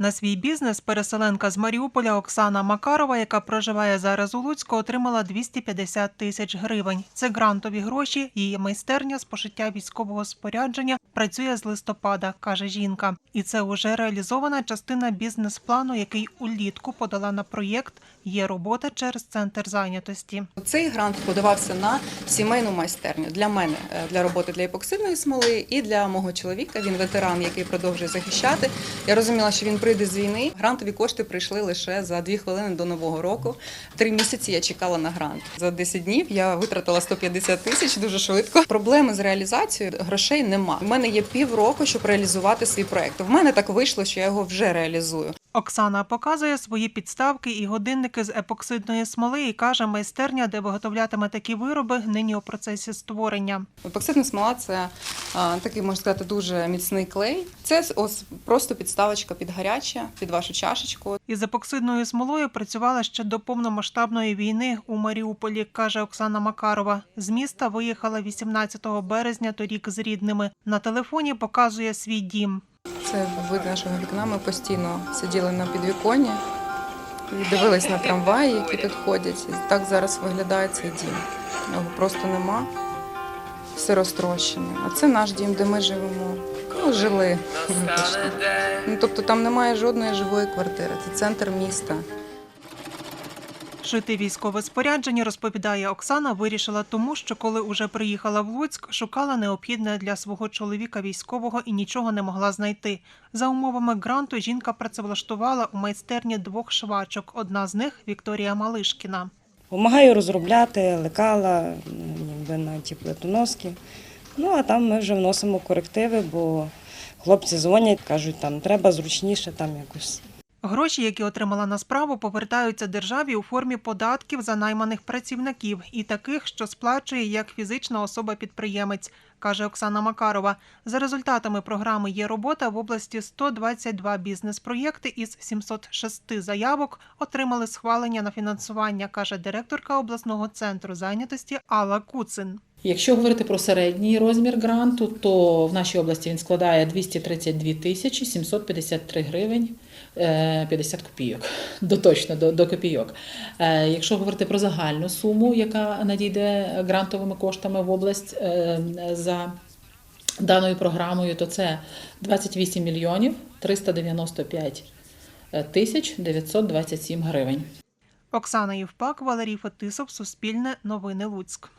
На свій бізнес переселенка з Маріуполя Оксана Макарова, яка проживає зараз у Луцьку, отримала 250 тисяч гривень. Це грантові гроші. Її майстерня з пошиття військового спорядження працює з листопада, каже жінка. І це уже реалізована частина бізнес-плану, який улітку подала на проєкт Є робота через центр зайнятості. Цей грант подавався на сімейну майстерню для мене е, для роботи для епоксидної смоли і для мого чоловіка. Він ветеран, який продовжує захищати. Я розуміла, що він прийде з війни. Грантові кошти прийшли лише за дві хвилини до нового року. Три місяці я чекала на грант. За 10 днів я витратила 150 тисяч дуже швидко. Проблеми з реалізацією грошей нема. У мене є півроку, щоб реалізувати свій проект. В мене так вийшло, що я його вже реалізую. Оксана показує свої підставки і годинники з епоксидної смоли і каже, майстерня, де виготовлятиме такі вироби, нині у процесі створення. Епоксидна смола це такий, можна сказати, дуже міцний клей. Це ось просто підставочка під гаряче, під вашу чашечку. Із епоксидною смолою працювала ще до повномасштабної війни у Маріуполі, каже Оксана Макарова. З міста виїхала 18 березня торік з рідними. На телефоні показує свій дім. Це вид нашого вікна. Ми постійно сиділи на підвіконні і дивились на трамваї, які тут І так зараз виглядає цей дім. Його просто нема. Все розтрощене. А це наш дім, де ми живемо. Ну, жили. Ну, тобто там немає жодної живої квартири. Це центр міста. Шити військове спорядження, розповідає Оксана, вирішила тому, що коли уже приїхала в Луцьк, шукала необхідне для свого чоловіка військового і нічого не могла знайти. За умовами гранту жінка працевлаштувала у майстерні двох швачок. Одна з них Вікторія Малишкіна. Помагаю розробляти лекала, ніби на ті плитоноски. Ну а там ми вже вносимо корективи, бо хлопці дзвонять, кажуть, там треба зручніше, там якось. Гроші, які отримала на справу, повертаються державі у формі податків за найманих працівників і таких, що сплачує як фізична особа-підприємець, каже Оксана Макарова. За результатами програми є робота в області 122 бізнес-проєкти із 706 заявок отримали схвалення на фінансування, каже директорка обласного центру зайнятості Алла Куцин. Якщо говорити про середній розмір гранту, то в нашій області він складає 232 тисячі 753 гривень е, 50 копійок. До точно до, до копійок. Е, Якщо говорити про загальну суму, яка надійде грантовими коштами в область е, за даною програмою, то це 28 мільйонів 395 тисяч 927 гривень. Оксана Євпак, Валерій Фетисов, Суспільне, Новини Луцьк.